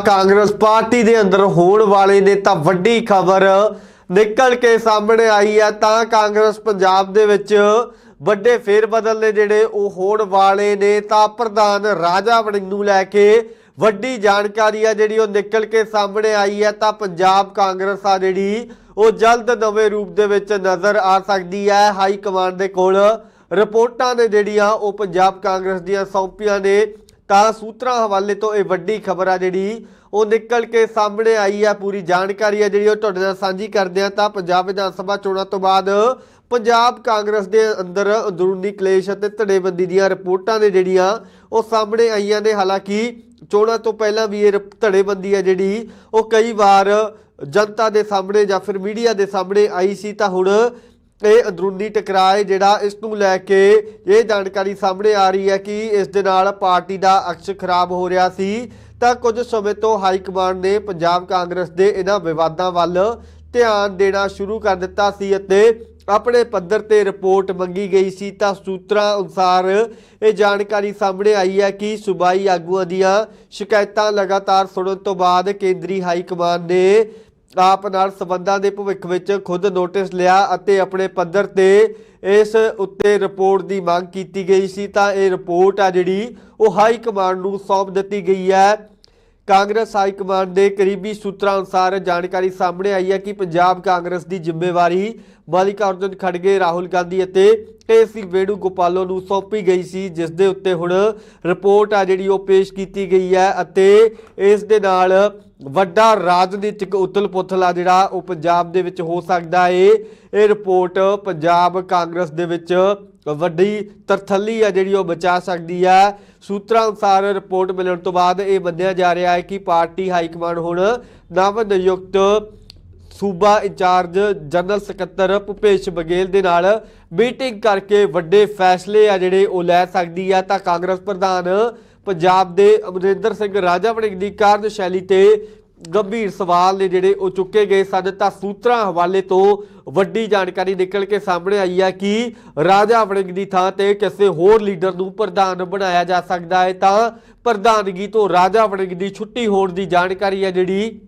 Congress party ਦੇ ਅੰਦਰ ਹੋਣ ਵਾਲੇ ਨੇ ਤਾਂ ਵੱਡੀ ਖਬਰ ਨਿਕਲ ਕੇ ਸਾਹਮਣੇ ਆਈ ਹੈ। ਤਾਂ ਕਾਂਗਰਸ ਪੰਜਾਬ ਦੇ ਵਿੱਚ ਵੱਡੇ ਫੇਰ ਬਦਲ ਨੇ ਜਿਹੜੇ ਉਹ ਹੋਣ ਵਾਲੇ ਨੇ ਤਾਂ ਪ੍ਰਧਾਨ ਰਾਜਾ ਵੜਿੰਗ ਨੂੰ ਲੈ ਕੇ ਵੱਡੀ ਜਾਣਕਾਰੀ ਆ ਜਿਹੜੀ ਉਹ ਨਿਕਲ ਕੇ ਸਾਹਮਣੇ ਆਈ ਹੈ। ਤਾਂ ਪੰਜਾਬ ਕਾਂਗਰਸ ਆ ਜਿਹੜੀ ਉਹ ਜਲਦ ਨਵੇਂ ਰੂਪ ਦੇ ਵਿੱਚ ਨਜ਼ਰ ਆ ਸਕਦੀ ਹੈ। ਹਾਈ ਕਮਾਂਡ ਦੇ ਕੋਲ ਰਿਪੋਰਟਾਂ ਨੇ ਜਿਹੜੀਆਂ ਉਹ ਪੰਜਾਬ ਕਾਂਗਰਸ ਦੀਆਂ ਸੌਂਪੀਆਂ ਨੇ। ਤਾਂ ਸੂਤਰਾਂ ਹਵਾਲੇ ਤੋਂ ਇਹ ਵੱਡੀ ਖਬਰ ਆ ਜਿਹੜੀ ਉਹ ਨਿਕਲ ਕੇ ਸਾਹਮਣੇ ਆਈ ਆ, ਪੂਰੀ ਜਾਣਕਾਰੀ ਆ ਜਿਹੜੀ ਉਹ ਤੁਹਾਡੇ ਨਾਲ ਸਾਂਝੀ ਕਰਦੇ ਆ ਤਾਂ ਪੰਜਾਬ ਵਿਧਾਨ ਸਭਾ ਚੋਣਾਂ ਤੋਂ ਬਾਅਦ ਪੰਜਾਬ ਕਾਂਗਰਸ ਦੇ ਅੰਦਰ ਅੰਦਰੂਨੀ ਕਲੇਸ਼ ਅਤੇ ਧੜੇਬੰਦੀ ਦੀਆਂ ਰਿਪੋਰਟਾਂ ਨੇ ਜਿਹੜੀਆਂ ਉਹ ਸਾਹਮਣੇ ਆਈਆਂ ਨੇ। ਹਾਲਾਂਕਿ ਚੋਣਾਂ ਤੋਂ ਪਹਿਲਾਂ ਵੀ ਇਹ ਰਿਪ- ਧੜੇਬੰਦੀ ਆ ਜਿਹੜੀ ਉਹ ਕਈ ਵਾਰ ਜਨਤਾ ਦੇ ਸਾਹਮਣੇ ਜਾਂ ਫਿਰ ਮੀਡੀਆ ਦੇ ਸਾਹਮਣੇ ਆਈ ਸੀ। ਤਾਂ ਹੁਣ ਇਹ ਅੰਦਰੂਨੀ ਟਕਰਾਅ ਜਿਹੜਾ ਇਸ ਨੂੰ ਲੈ ਕੇ ਇਹ ਜਾਣਕਾਰੀ ਸਾਹਮਣੇ ਆ ਰਹੀ ਹੈ ਕਿ ਇਸ ਦੇ ਨਾਲ ਪਾਰਟੀ ਦਾ ਅਕਸ਼ ਖਰਾਬ ਹੋ ਰਿਹਾ ਸੀ। ਤਾਂ ਕੁਝ ਸਮੇਂ ਤੋਂ ਹਾਈ ਕਮਾਂਡ ਨੇ ਪੰਜਾਬ ਕਾਂਗਰਸ ਦੇ ਇਹਨਾਂ ਵਿਵਾਦਾਂ ਵੱਲ ਧਿਆਨ ਦੇਣਾ ਸ਼ੁਰੂ ਕਰ ਦਿੱਤਾ ਸੀ ਅਤੇ ਆਪਣੇ ਪੱਧਰ ਤੇ ਰਿਪੋਰਟ ਮੰਗੀ ਗਈ ਸੀ। ਤਾਂ ਸੂਤਰਾਂ ਅਨੁਸਾਰ ਇਹ ਜਾਣਕਾਰੀ ਸਾਹਮਣੇ ਆਈ ਹੈ ਕਿ ਸੂਬਾਈ ਆਗੂਆਂ ਦੀਆਂ ਸ਼ਿਕਾਇਤਾਂ ਲਗਾਤਾਰ ਸੁਣਨ ਤੋਂ ਬਾਅਦ ਕੇਂਦਰੀ ਹਾਈ ਕਮਾਂਡ ਨੇ ਆਪ ਨਾਲ ਸਬੰਧਾਂ ਦੇ ਭਵਿੱਖ ਵਿੱਚ ਖੁਦ ਨੋਟਿਸ ਲਿਆ ਅਤੇ ਆਪਣੇ ਪੱਧਰ ਤੇ ਇਸ ਉੱਤੇ ਰਿਪੋਰਟ ਦੀ ਮੰਗ ਕੀਤੀ ਗਈ ਸੀ, ਤਾਂ ਇਹ ਰਿਪੋਰਟ ਆ ਜਿਹੜੀ ਉਹ ਹਾਈ ਕਮਾਂਡ ਨੂੰ ਸੌਂਪ ਦਿੱਤੀ ਗਈ ਹੈ। ਕਾਂਗਰਸ ਹਾਈ ਕਮਾਂਡ ਦੇ ਕਰੀਬੀ ਸੂਤਰਾਂ ਅਨੁਸਾਰ ਜਾਣਕਾਰੀ ਸਾਹਮਣੇ ਆਈ ਹੈ ਕਿ ਪੰਜਾਬ ਕਾਂਗਰਸ ਦੀ ਜ਼ਿੰਮੇਵਾਰੀ ਮਾਲਿਕਾ ਅਰਜੁਨ ਖੜਗੇ, ਰਾਹੁਲ ਗਾਂਧੀ ਅਤੇ ਕੇਸੀ ਵੇਣੂ ਗੋਪਾਲੋ ਨੂੰ ਸੌਂਪੀ ਗਈ ਸੀ, ਜਿਸ ਦੇ ਉੱਤੇ ਹੁਣ ਰਿਪੋਰਟ ਆ ਜਿਹੜੀ ਉਹ ਪੇਸ਼ ਕੀਤੀ ਗਈ ਹੈ ਅਤੇ ਇਸ ਦੇ ਨਾਲ ਵੱਡਾ ਰਾਜਨੀਤਿਕ ਉਥਲ-ਪੁਥਲ ਆ ਜਿਹੜਾ ਉਹ ਪੰਜਾਬ ਦੇ ਵਿੱਚ ਹੋ ਸਕਦਾ ਏ। ਇਹ ਰਿਪੋਰਟ ਪੰਜਾਬ ਕਾਂਗਰਸ ਦੇ ਵਿੱਚ ਵੱਡੀ ਤਰਥੱਲੀ ਆ ਜਿਹੜੀ ਉਹ ਬਚਾ ਸਕਦੀ ਹੈ। ਸੂਤਰਾਂ ਅਨੁਸਾਰ ਰਿਪੋਰਟ ਮਿਲਣ ਤੋਂ ਬਾਅਦ ਇਹ ਮੰਨਿਆ ਜਾ ਰਿਹਾ ਹੈ ਕਿ ਪਾਰਟੀ ਹਾਈ ਕਮਾਂਡ ਹੁਣ ਨਵ ਨਿਯੁਕਤ ਸੂਬਾ ਇੰਚਾਰਜ ਜਨਰਲ ਸਕੱਤਰ ਭੁਪੇਸ਼ ਬਗੇਲ ਦੇ ਨਾਲ ਮੀਟਿੰਗ ਕਰਕੇ ਵੱਡੇ ਫੈਸਲੇ ਆ ਜਿਹੜੇ ਉਹ ਲੈ ਸਕਦੀ ਆ। ਤਾਂ ਕਾਂਗਰਸ ਪ੍ਰਧਾਨ ਪੰਜਾਬ ਦੇ ਅਮਰਿੰਦਰ ਸਿੰਘ ਰਾਜਾ ਵੜਿੰਗ ਦੀ ਕਾਰਜਸ਼ੈਲੀ ਤੇ ਗੰਭੀਰ ਸਵਾਲ ਨੇ ਜਿਹੜੇ ਉਹ ਚੁੱਕੇ ਗਏ ਸਨ। ਤਾਂ ਸੂਤਰਾਂ ਹਵਾਲੇ ਤੋਂ ਵੱਡੀ ਜਾਣਕਾਰੀ ਨਿਕਲ ਕੇ ਸਾਹਮਣੇ ਆਈ ਹੈ ਕਿ ਰਾਜਾ ਵੜਿੰਗ ਦੀ ਥਾਂ ਤੇ ਕਿਸੇ ਹੋਰ ਲੀਡਰ ਨੂੰ ਪ੍ਰਧਾਨ ਬਣਾਇਆ ਜਾ ਸਕਦਾ ਹੈ। ਤਾਂ ਪ੍ਰਧਾਨਗੀ ਤੋਂ ਰਾਜਾ ਵੜਿੰਗ ਦੀ ਛੁੱਟੀ ਹੋਣ ਦੀ ਜਾਣਕਾਰੀ ਹੈ ਜਿਹੜੀ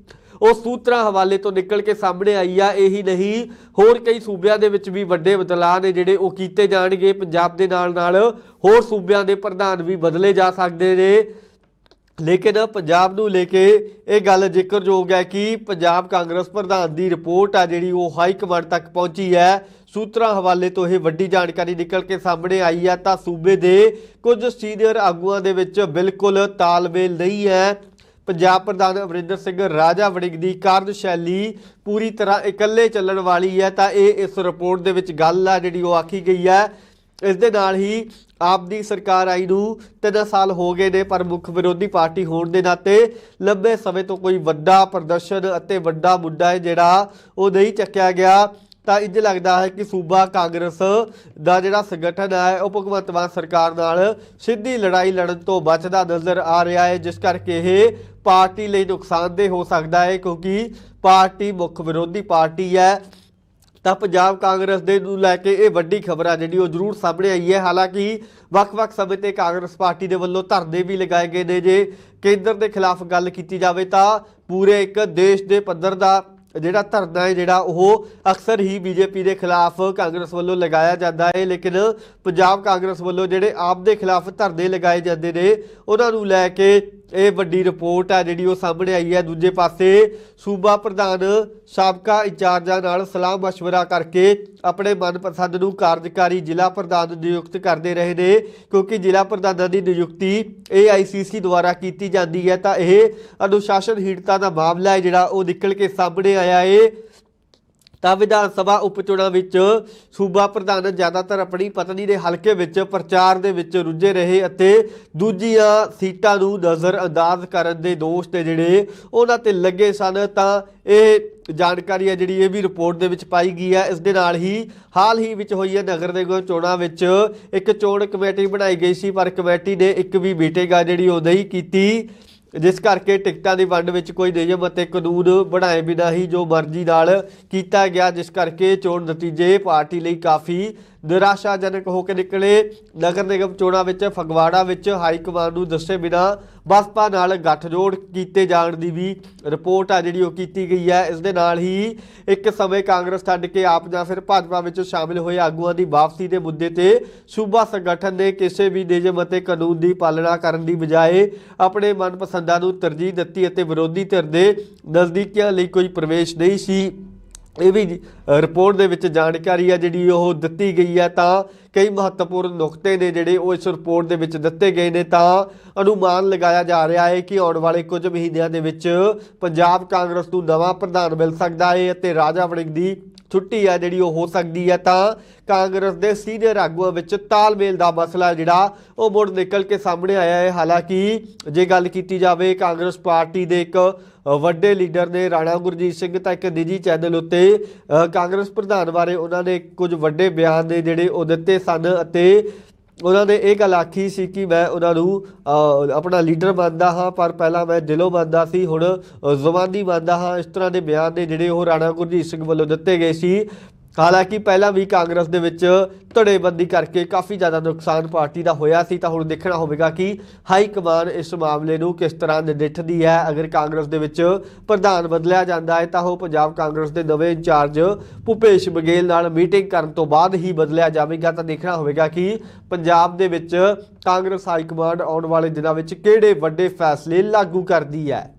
ਉਹ ਸੂਤਰਾਂ ਹਵਾਲੇ ਤੋਂ ਨਿਕਲ ਕੇ ਸਾਹਮਣੇ ਆਈ ਆ। ਇਹੀ ਨਹੀਂ, ਹੋਰ ਕਈ ਸੂਬਿਆਂ ਦੇ ਵਿੱਚ ਵੀ ਵੱਡੇ ਬਦਲਾਅ ਨੇ ਜਿਹੜੇ ਉਹ ਕੀਤੇ ਜਾਣਗੇ। ਪੰਜਾਬ ਦੇ ਨਾਲ ਨਾਲ ਹੋਰ ਸੂਬਿਆਂ ਦੇ ਪ੍ਰਧਾਨ ਵੀ ਬਦਲੇ ਜਾ ਸਕਦੇ ਨੇ। ਲੇਕਿਨ ਪੰਜਾਬ ਨੂੰ ਲੈ ਕੇ ਇਹ ਗੱਲ ਜ਼ਿਕਰਯੋਗ ਹੈ ਕਿ ਪੰਜਾਬ ਕਾਂਗਰਸ ਪ੍ਰਧਾਨ ਦੀ ਰਿਪੋਰਟ ਆ ਜਿਹੜੀ ਉਹ ਹਾਈ ਕਮਾਂਡ ਤੱਕ ਪਹੁੰਚੀ ਹੈ। ਸੂਤਰਾਂ ਹਵਾਲੇ ਤੋਂ ਇਹ ਵੱਡੀ ਜਾਣਕਾਰੀ ਨਿਕਲ ਕੇ ਸਾਹਮਣੇ ਆਈ ਹੈ। ਤਾਂ ਸੂਬੇ ਦੇ ਕੁਝ ਸੀਨੀਅਰ ਆਗੂਆਂ ਦੇ ਵਿੱਚ ਬਿਲਕੁਲ ਤਾਲਮੇਲ ਨਹੀਂ ਹੈ। ਪੰਜਾਬ ਪ੍ਰਧਾਨ ਅਮਰਿੰਦਰ ਸਿੰਘ ਰਾਜਾ ਵੜਿੰਗ ਦੀ ਕਾਰਜਸ਼ੈਲੀ ਪੂਰੀ ਤਰ੍ਹਾਂ ਇਕੱਲੇ ਚੱਲਣ ਵਾਲੀ ਹੈ। ਤਾਂ ਇਹ ਇਸ ਰਿਪੋਰਟ ਦੇ ਵਿੱਚ ਗੱਲ ਆ ਜਿਹੜੀ ਉਹ ਆਖੀ ਗਈ ਹੈ। ਇਸ ਦੇ ਨਾਲ ਹੀ ਆਪ ਦੀ ਸਰਕਾਰ ਆਈ ਨੂੰ ਤਿੰਨ ਸਾਲ ਹੋ ਗਏ ਨੇ, ਪਰ ਮੁੱਖ ਵਿਰੋਧੀ ਪਾਰਟੀ ਹੋਣ ਦੇ ਨਾਤੇ ਲੰਬੇ ਸਮੇਂ ਤੋਂ ਕੋਈ ਵੱਡਾ ਪ੍ਰਦਰਸ਼ਨ ਅਤੇ ਵੱਡਾ ਮੁੱਦਾ ਹੈ ਜਿਹੜਾ ਉਹ ਨਹੀਂ ਚੱਕਿਆ ਗਿਆ। ਤਾਂ ਇੰਜ ਲੱਗਦਾ ਹੈ ਕਿ ਸੂਬਾ ਕਾਂਗਰਸ ਦਾ ਜਿਹੜਾ ਸੰਗਠਨ ਹੈ, ਉਹ ਭਗਵੰਤ ਮਾਨ ਸਰਕਾਰ ਨਾਲ ਸਿੱਧੀ ਲੜਾਈ ਲੜਨ ਤੋਂ ਬਚਦਾ ਨਜ਼ਰ ਆ ਰਿਹਾ ਹੈ, ਜਿਸ ਕਰਕੇ ਇਹ ਪਾਰਟੀ ਲਈ ਨੁਕਸਾਨਦੇਹ ਹੋ ਸਕਦਾ ਹੈ, ਕਿਉਂਕਿ ਪਾਰਟੀ ਮੁੱਖ ਵਿਰੋਧੀ ਪਾਰਟੀ ਹੈ। ਤਾਂ ਪੰਜਾਬ ਕਾਂਗਰਸ ਦੇ ਨੂੰ ਲੈ ਕੇ ਇਹ ਵੱਡੀ ਖਬਰ ਆ ਜਿਹੜੀ ਉਹ ਜ਼ਰੂਰ ਸਾਹਮਣੇ ਆਈ ਹੈ। ਹਾਲਾਂਕਿ ਵੱਖ-ਵੱਖ ਸਮੇਂ ਤੇ ਕਾਂਗਰਸ ਪਾਰਟੀ ਦੇ ਵੱਲੋਂ ਧਰਨੇ ਵੀ ਲਗਾਏ ਗਏ ਨੇ। ਜੇ ਕੇਂਦਰ ਦੇ ਖਿਲਾਫ ਗੱਲ ਕੀਤੀ ਜਾਵੇ ਤਾਂ ਪੂਰੇ ਇੱਕ ਦੇਸ਼ ਦੇ ਪੱਧਰ ਦਾ ਜਿਹੜਾ ਧਰਨਾ ਹੈ, ਜਿਹੜਾ ਉਹ ਅਕਸਰ ਹੀ ਬੀਜੇਪੀ ਦੇ ਖਿਲਾਫ ਕਾਂਗਰਸ ਵੱਲੋਂ ਲਗਾਇਆ ਜਾਂਦਾ ਹੈ। ਲੇਕਿਨ ਪੰਜਾਬ ਕਾਂਗਰਸ ਵੱਲੋਂ ਜਿਹੜੇ ਆਪ ਦੇ ਖਿਲਾਫ ਧਰਨੇ ਲਗਾਏ ਜਾਂਦੇ ਨੇ, ਉਹਨਾਂ ਨੂੰ ਲੈ ਕੇ ਇਹ ਵੱਡੀ ਰਿਪੋਰਟ ਆ ਜਿਹੜੀ ਉਹ ਸਾਹਮਣੇ ਆਈ ਹੈ ਦੂਜੇ ਪਾਸੇ ਸੂਬਾ ਪ੍ਰਧਾਨ ਸਾਬਕਾ ਇੰਚਾਰਜਾਂ ਨਾਲ ਸਲਾਹ مشورہ ਕਰਕੇ ਆਪਣੇ ਮਨਪਸੰਦ ਨੂੰ ਕਾਰਜਕਾਰੀ ਜ਼ਿਲ੍ਹਾ ਪ੍ਰਧਾਨ ਨਿਯੁਕਤ ਕਰਦੇ ਰਹੇ ਨੇ ਕਿਉਂਕਿ ਜ਼ਿਲ੍ਹਾ ਪ੍ਰਧਾਨਾਂ ਦੀ ਨਿਯੁਕਤੀ AICC ਦੁਆਰਾ ਕੀਤੀ ਜਾਂਦੀ ਹੈ ਤਾਂ ਇਹ ਅਨੁਸ਼ਾਸਨਹੀਣਤਾ ਦਾ ਮਾਮਲਾ ਹੈ ਜਿਹੜਾ ਉਹ ਨਿਕਲ ਕੇ ਸਾਹਮਣੇ ਆਇਆ ਹੈ ਤਾਂ ਵਿਧਾਨ ਸਭਾ ਉਪਚੋਣਾਂ ਵਿੱਚ ਸੂਬਾ ਪ੍ਰਧਾਨ ਜ਼ਿਆਦਾਤਰ ਆਪਣੀ ਪਤਨੀ ਦੇ ਹਲਕੇ ਵਿੱਚ ਪ੍ਰਚਾਰ ਦੇ ਵਿੱਚ ਰੁੱਝੇ ਰਹੇ ਅਤੇ ਦੂਜੀਆਂ ਸੀਟਾਂ ਨੂੰ ਨਜ਼ਰ ਅੰਦਾਜ਼ ਕਰਨ ਦੇ ਦੋਸ਼ ਤੇ ਜਿਹੜੇ ਉਹਨਾਂ ਤੇ ਲੱਗੇ ਸਨ, ਤਾਂ ਇਹ ਜਾਣਕਾਰੀ ਹੈ ਜਿਹੜੀ ਇਹ ਵੀ ਰਿਪੋਰਟ ਦੇ ਵਿੱਚ ਪਾਈ ਗਈ ਹੈ। ਇਸ ਦੇ ਨਾਲ ਹੀ ਹਾਲ ਹੀ ਵਿੱਚ ਹੋਈ ਹੈ ਨਗਰ ਨਿਗਮ ਚੋਣਾਂ ਵਿੱਚ ਇੱਕ ਚੋਣ ਕਮੇਟੀ ਬਣਾਈ ਗਈ ਸੀ, ਪਰ ਕਮੇਟੀ ਨੇ ਇੱਕ ਵੀ ਮੀਟਿੰਗ ਆ ਜਿਹੜੀ ਉਹ ਨਹੀਂ ਕੀਤੀ। ਜਿਸ ਕਰਕੇ ਟਿਕਟਾਂ ਦੀ ਵੰਡ ਵਿੱਚ ਕੋਈ ਨਿਯਮ ਅਤੇ ਕਾਨੂੰਨ ਬਣਾਏ ਬਿਨਾਂ ਹੀ ਜੋ ਮਰਜ਼ੀ ਨਾਲ ਕੀਤਾ ਗਿਆ, ਜਿਸ ਕਰਕੇ ਚੋਣ ਨਤੀਜੇ ਪਾਰਟੀ ਲਈ ਕਾਫੀ ਨਿਰਾਸ਼ਾਜਨਕ ਹੋ ਕੇ ਨਿਕਲੇ। ਨਗਰ ਨਿਗਮ ਚੋਣਾਂ ਵਿੱਚ, ਫਗਵਾੜਾ ਵਿੱਚ ਹਾਈ ਕਮਾਂਡ ਨੂੰ ਦੱਸੇ ਬਿਨਾ ਬਸਪਾ ਨਾਲ ਗੱਠਜੋੜ ਕੀਤੇ ਜਾਣ ਦੀ ਵੀ ਰਿਪੋਰਟ ਆ ਜਿਹੜੀ ਉਹ ਕੀਤੀ ਗਈ ਹੈ। ਇਸ ਦੇ ਨਾਲ ਹੀ ਇੱਕ ਸਮੇਂ ਕਾਂਗਰਸ ਛੱਡ ਕੇ ਆਪ ਜਾਂ ਫਿਰ ਭਾਜਪਾ ਵਿੱਚ ਸ਼ਾਮਿਲ ਹੋਏ ਆਗੂਆਂ ਦੀ ਵਾਪਸੀ ਦੇ ਮੁੱਦੇ ਤੇ ਸੂਬਾ ਸੰਗਠਨ ਨੇ ਕਿਸੇ ਵੀ ਨਿਯਮ ਅਤੇ ਕਾਨੂੰਨ ਦੀ ਪਾਲਣਾ ਕਰਨ ਦੀ ਬਜਾਏ ਆਪਣੇ ਮਨਪਸੰਦਾਂ ਨੂੰ ਤਰਜੀਹ ਦਿੱਤੀ ਅਤੇ ਵਿਰੋਧੀ ਧਿਰ ਦੇ ਨਜ਼ਦੀਕੀਆਂ ਲਈ ਕੋਈ ਪ੍ਰਵੇਸ਼ ਨਹੀਂ ਸੀ। ਇਹ ਵੀ ਰਿਪੋਰਟ ਦੇ ਵਿੱਚ ਜਾਣਕਾਰੀ ਹੈ ਜਿਹੜੀ ਉਹ ਦਿੱਤੀ ਗਈ ਹੈ ਤਾਂ ਕਈ ਮਹੱਤਵਪੂਰਨ ਨੁਕਤੇ ਨੇ ਜਿਹੜੇ ਉਹ ਇਸ ਰਿਪੋਰਟ ਦੇ ਵਿੱਚ ਦਿੱਤੇ ਗਏ ਨੇ। ਤਾਂ ਅਨੁਮਾਨ ਲਗਾਇਆ ਜਾ ਰਿਹਾ ਹੈ ਕਿ ਆਉਣ ਵਾਲੇ ਕੁਝ ਮਹੀਨਿਆਂ ਦੇ ਵਿੱਚ ਪੰਜਾਬ ਕਾਂਗਰਸ ਨੂੰ ਨਵਾਂ ਪ੍ਰਧਾਨ ਮਿਲ ਸਕਦਾ ਹੈ ਅਤੇ ਰਾਜਾ ਵੜਿੰਗ ਦੀ ਛੁੱਟੀ ਹੈ ਜਿਹੜੀ ਉਹ ਹੋ ਸਕਦੀ ਹੈ ਤਾਂ ਕਾਂਗਰਸ ਦੇ ਸੀਨੀਅਰ ਆਗੂਆਂ ਵਿੱਚ ਤਾਲਮੇਲ ਦਾ ਮਸਲਾ ਜਿਹੜਾ ਉਹ ਮੁੜ ਨਿਕਲ ਕੇ ਸਾਹਮਣੇ ਆਇਆ ਹੈ। ਹਾਲਾਂਕਿ ਜੇ ਗੱਲ ਕੀਤੀ ਜਾਵੇ, ਕਾਂਗਰਸ ਪਾਰਟੀ ਦੇ ਇੱਕ ਵੱਡੇ ਲੀਡਰ ਨੇ ਰਾਣਾ ਗੁਰਜੀਤ ਸਿੰਘ, ਤਾਂ ਇੱਕ ਨਿੱਜੀ ਚੈਨਲ ਉੱਤੇ ਕਾਂਗਰਸ ਪ੍ਰਧਾਨ ਬਾਰੇ ਉਹਨਾਂ ਨੇ ਕੁਝ ਵੱਡੇ ਬਿਆਨ ਨੇ ਜਿਹੜੇ ਉਹ ਦਿੱਤੇ ਸਨ ਅਤੇ ਉਹਨਾਂ ਨੇ ਇਹ ਗੱਲ ਆਖੀ ਸੀ ਕਿ ਮੈਂ ਉਹਨਾਂ ਨੂੰ ਆਪਣਾ ਲੀਡਰ ਮੰਨਦਾ ਹਾਂ, ਪਰ ਪਹਿਲਾਂ ਮੈਂ ਦਿਲੋਂ ਮੰਨਦਾ ਸੀ, ਹੁਣ ਜ਼ੁਬਾਨੀ ਮੰਨਦਾ ਹਾਂ। ਇਸ ਤਰ੍ਹਾਂ ਦੇ ਬਿਆਨ ਨੇ ਜਿਹੜੇ ਉਹ ਰਾਣਾ ਗੁਰਜੀਤ ਸਿੰਘ ਵੱਲੋਂ ਦਿੱਤੇ ਗਏ ਸੀ। ਹਾਲਾਂਕਿ ਪਹਿਲਾਂ ਵੀ ਕਾਂਗਰਸ ਦੇ ਵਿੱਚ ਧੜੇਬੰਦੀ ਕਰਕੇ ਕਾਫੀ ਜ਼ਿਆਦਾ ਨੁਕਸਾਨ ਪਾਰਟੀ ਦਾ ਹੋਇਆ ਸੀ, ਤਾਂ ਹੁਣ ਦੇਖਣਾ ਹੋਵੇਗਾ ਕਿ ਹਾਈ ਕਮਾਨ ਇਸ ਮਾਮਲੇ ਨੂੰ ਕਿਸ ਤਰ੍ਹਾਂ ਨਜਿੱਠਦੀ ਹੈ। ਅਗਰ ਕਾਂਗਰਸ ਦੇ ਵਿੱਚ ਪ੍ਰਧਾਨ ਬਦਲਿਆ ਜਾਂਦਾ ਹੈ, ਤਾਂ ਉਹ ਪੰਜਾਬ ਕਾਂਗਰਸ ਦੇ ਨਵੇਂ ਇੰਚਾਰਜ ਭੁਪੇਸ਼ ਬਗੇਲ ਨਾਲ ਮੀਟਿੰਗ ਕਰਨ ਤੋਂ ਬਾਅਦ ਹੀ ਬਦਲਿਆ ਜਾਵੇਗਾ। ਤਾਂ ਦੇਖਣਾ ਹੋਵੇਗਾ ਕਿ ਪੰਜਾਬ ਦੇ ਵਿੱਚ ਕਾਂਗਰਸ ਹਾਈ ਕਮਾਂਡ ਆਉਣ ਵਾਲੇ ਦਿਨਾਂ ਵਿੱਚ ਕਿਹੜੇ ਵੱਡੇ ਫੈਸਲੇ ਲਾਗੂ ਕਰਦੀ ਹੈ।